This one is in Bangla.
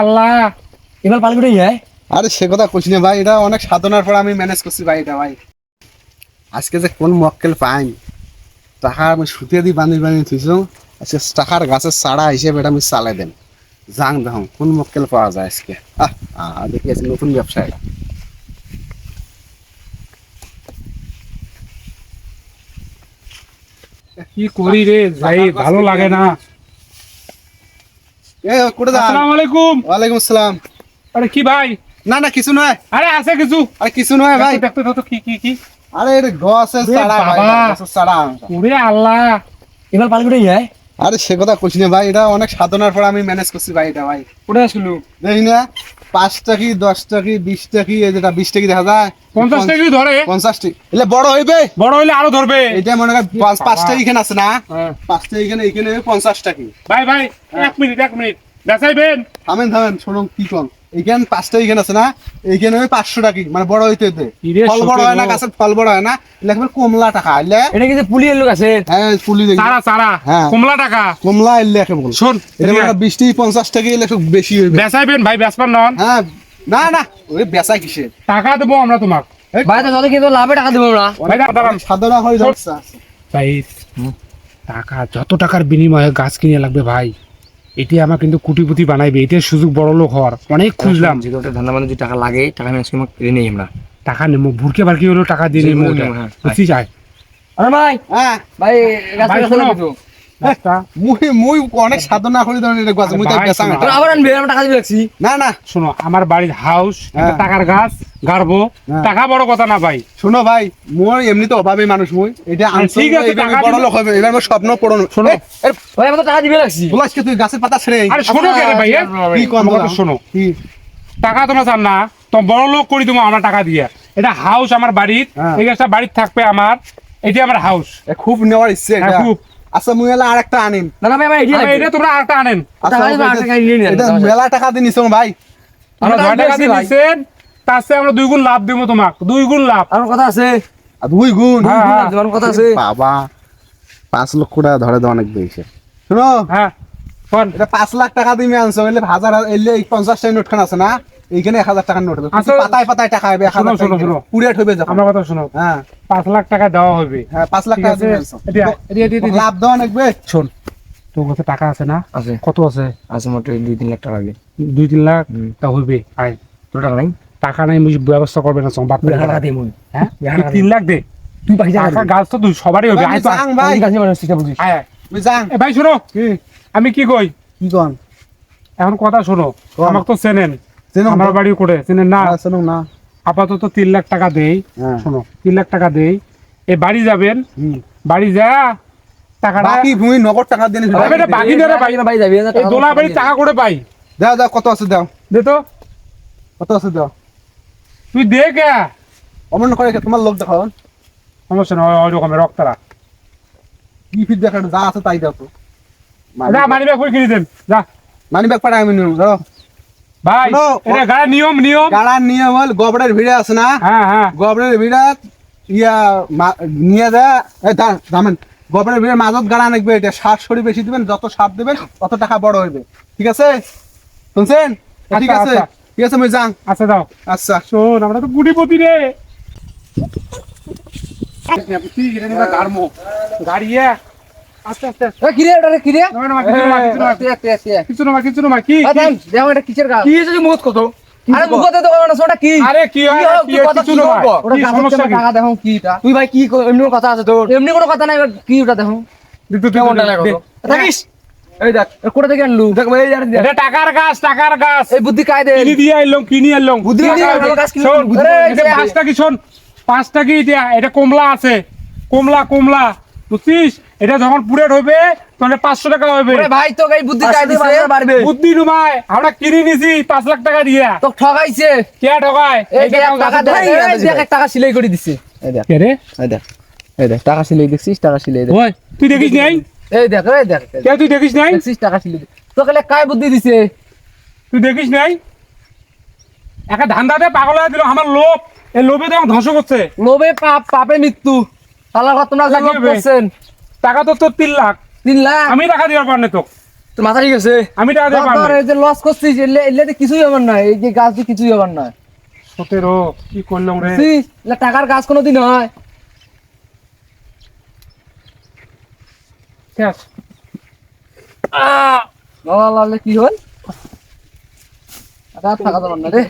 আল্লাহ। এবার পাল করে যায়? আরে সে কথা কইছি না ভাই এটা অনেক সাধনার পর আমি ম্যানেজ করছি ভাই এটা ভাই। আজকে যে কোন মক্কেল টাকা আমি থুইছো আজকে টাকার গাছের সাড়া হিসেবে এটা আমি চালাই দেন কোন মক্কেল পাওয়া যায় আজকে? আহ আহ, দেখি আজকে নতুন ব্যবসা এটা কি করি রে ভাই ভালো লাগে না। এ কোটে যান? আসসালামু আলাইকুম। ওয়ালাইকুম আসসালাম। আরে কি ভাই? না না কিছু নয়। আরে আছে কিছু। আরে কিছু নয় ভাই। দেখতে দেখতে কি কি কি? আরে এটা গাছের সাড়া ভাই বাবা। সাড়া ওরে আল্লাহ। এবার পাল করে যায় আরে সে কথা কইছি না ভাই এটা অনেক সাধনার পর আমি ম্যানেজ করছি ভাই এটা ভাই। কোথায় আসলো? দেখি না। পাঁচ টাকি দশ টাকি বিশ টাকি যেটা বিশ টাকি দেখা যায়? পঞ্চাশ টাকা ধরে? পঞ্চাশটি। এলে বড় হইবে। বড় হইলে আরও ধরবে। এটা মনে কর পাঁচ পাঁচটা এখানে আছে না? পাঁচ পাঁচটা এখানে এখানে পঞ্চাশ টাকি ভাই ভাই এক মিনিট এক মিনিট। দেখাইবেন? থামেন থামেন শুনুন কি কম এইখানে পাঁচটা এখানে আছে না? এইখানে হইবে পাঁচশো টাকি মানে বড় হইতে হইতে। ফল বড় হয় না গাছের ফল বড় হয় না? কমলা টাকা এলে এটা কিন্তু লোক আছে হ্যাঁ পুলি দেখি। সারা সারা হ্যাঁ। কমলা টাকা? কমলা এলে একে বল। শোন এটা মানে পঞ্চাশ টাকি এলে একটু বেশি হইবে। বেচাইবেন ভাই বেচবার নন। হ্যাঁ না না ওই বেচা কিসের? টাকা দেবো আমরা তোমাক। ভাই তো যত কিন্তু লাভে টাকা দেবো দাঁড়ান সাধনা হয়ে যাচ্ছে ভাই টাকা যত টাকার বিনিময়ে গাছ কিনে লাগবে ভাই। এটি আমার কিন্তু কুটিপুতি বানাইবে। এটার সুযোগ বড় লোক হওয়ার। অনেক খুঁজলাম। যদি ওটা ধান্দা মানে যদি টাকা লাগে টাকা আমি আজকে কিনে নেই আমরা। টাকা নেব। ভুরকে বারকি হলেও টাকা দিয়ে নেব। হ্যাঁ। বুঝছি যায় আরে ভাই হ্যাঁ ভাই ভাই, শোনো। আমরা বাড়ির হাউস হ্যাঁ। টাকার গাছ গাড়বো হ্যাঁ। টাকা বড় কথা না ভাই। শোনো ভাই মোর এমনি তো অভাবে মানুষ মুই। এটা ঠিক আছে, টাকা বড় লোক হবে এবার স্বপ্ন পূরণ শোনো। এই, এই, ভাই আমরা টাকা দিয়ে রাখছি বলাস তুই গাছের পাতা ছেড়ে আরে শোনো কে ভাই কি কথা শোনো। টাকা তোমরা চান না। তো বড় লোক করি তুমি আমরা টাকা দিয়ে। এটা হাউস আমার বাড়ির। হ্যাঁ। এই গাছটা বাড়ির থাকবে আমার। এটি আমার হাউস খুব নেওয়ার ইচ্ছে হ্যাঁ, খুব। আচ্ছা মুই আর একটা আনিম না না ভাই ভাই এটা তোমরা আরেকটা আনেন। আচ্ছা, দিবো, এটা- মেলা টাকা দিয়ে নিছো ভাই। আমরা ছয় টাকা দিয়ে ভাই। নিচ্ছেন তার চেয়ে আমরা দুই গুণ লাভ দিব তোমাকে দুই গুণ লাভ। আমার কথা আছে। আর দুই গুণ হ্যাঁ, হ্যাঁ। আমার কথা আছে। বাবা পাঁচ লক্ষ টাকা ধরে দেওয়া অনেক বেশি। শোনো হ্যাঁ এটা পাঁচ লাখ টাকা দিয়ে আনছো এলে হাজার এলে পঞ্চাশ টাকা নোট খান আছে না? এইখানে এক হাজার টাকার নোট হবে আচ্ছা, পাতায় পাতায় টাকা হবে শোনো, শোনো, শোনো। আমার কথা শোনো। হ্যাঁ। পাঁচ লাখ টাকা দেওয়া হবে। হ্যাঁ পাঁচ লাখ টাকা লাভ দেওয়া লাগবে। শোন। তোর কাছে টাকা আছে না? আছে। কত আছে? আছে দুই তিন লাখ টাকা লাগে। দুই তিন লাখ? তা হইবে আয়। তোর টাকা নাই? টাকা নাই বুঝি ব্যবস্থা করবে না বাপ টাকা মন হ্যাঁ? দে। তিন লাখ দে। তুই টাকা গাছ তো তুই সবারই হবে। আয় তো ভাই। কাছে মানুষ সেটা বুঝিস আয় আয়। তুই যাং। ভাই শোনো। আমি কি কই? কি কন? এখন কথা শোনো? আমাকে তো চেনেন। চেনো আমার বাড়ি করে চেনেন না। হ্যাঁ, না। আপাতত তিন লাখ টাকা দেই হ্যাঁ শোনো। তিন লাখ টাকা দেই। এই বাড়ি যাবেন। বাড়ি যা টাকাটা বাকি ভূমি নগদ টাকা দিয়ে নিবি। আরে বেটা, বাকি দে রে ভাই। ভাই যাবি দোলা বাড়ি টাকা করে পাই? দাও দাও কত আছে দাও। দে তো। কত আছে দাও। তুই দে কে? অমন করে কে, তোমার লোক দেখো সমস্যা নয় ওই রকমের রক্তরা। কি ফিট যা আছে তাই দাও তো। যা মানি ব্যাগ করে কিনে দেন যা। মানি ব্যাগ পাঠাই আমি নিউ দাও ভাই এটা গাড়ির নিয়ম নিয়ম। গাড়ার নিয়ম হল গবরের ভিড়ে আছে না? হ্যাঁ হ্যাঁ। গবরের ভিড়ে ইয়া নিয়ে যা। দামেন গবরের ভিড়ে মাজত গাড়া নাকবে এটা সার সরি বেশি দিবেন যত সার দেবেন তত টাকা বড় হইবে। ঠিক আছে? শুনছেন? ঠিক আচ্ছা, আছে? আচ্ছা। ঠিক আছে আমি যাং আচ্ছা দাও আচ্ছা। শোন আমরা তো গুটিপতি রে। গাড়িয়ে আস্তে আস্তে কি রে ওটা কি রে নয় নয়, কিছু নয়, কিছু নয়, কিছু নয় কিছু নয় কি? কি? দেখো এটা কিসের গাছ? কি যদি মুখ কত আরে মুখ তো না ওটা কি? আরে কি কি হোক, কি কি কথা, কিছু কি ওটা সমস্যা কি? টাকা দেখো কি এটা? তুই ভাই কি এমনি কোনো কথা আছে তোর? এমনি কোনো কথা নাই কি ওটা দেখো দে, দে, দে, কেমন টাকা কত? থাকিস? এই দেখ এ থেকে আনলু? দেখ এই জানি এটা টাকার গাছ টাকার গাছ। এই বুদ্ধি কায় দে কিনি দিয়ে আইলাম কিনি আইলাম বুদ্ধি গাছ কিনে আরে। পাঁচটা কি শোন? পাঁচটা কি এটা কমলা আছে। কমলা কমলা। বুঝছিস? এটা যখন পুরেট হবে তখন পাঁচশো টাকা হবে। ভাই তো এই বুদ্ধি বুদ্ধি নুমায় আমরা কিনে নিছি পাঁচ লাখ টাকা দিয়া। তো ঠগাইছে কে ঠকায়? টাকা সিলাই করে দিছে। টাকা সিলাই দেখছিস টাকা সিলাই দেখ। তুই দেখিস নাই? এই দেখ এই দেখ কে তুই দেখিস নাই? দেখছিস টাকা সিলাই। তোকে কায় বুদ্ধি দিছে? তুই দেখিস নাই? একটা ধান্দাতে পাগল হয়ে দিল আমার লোভ। এই লোভে তো ধ্বংস করছে। লোভে পাপ পাপে মৃত্যু। আল্লাহ তোমরা করছেন। টাকা তো তোর তিন লাখ। তিন লাখ? আমি টাকা দিবার পার নাই তোকে তোর মাথা ঠিক আছে? আমি টাকা যে লস করছিস এলে এলে কিছুই হবার নয় এই যে গাছ কিছুই হবার নয় সতেরো কি করলাম রে? টাকার গাছ কোনোদিন হয়। শেষ লালে কি হল? থাকা যাবার না রে।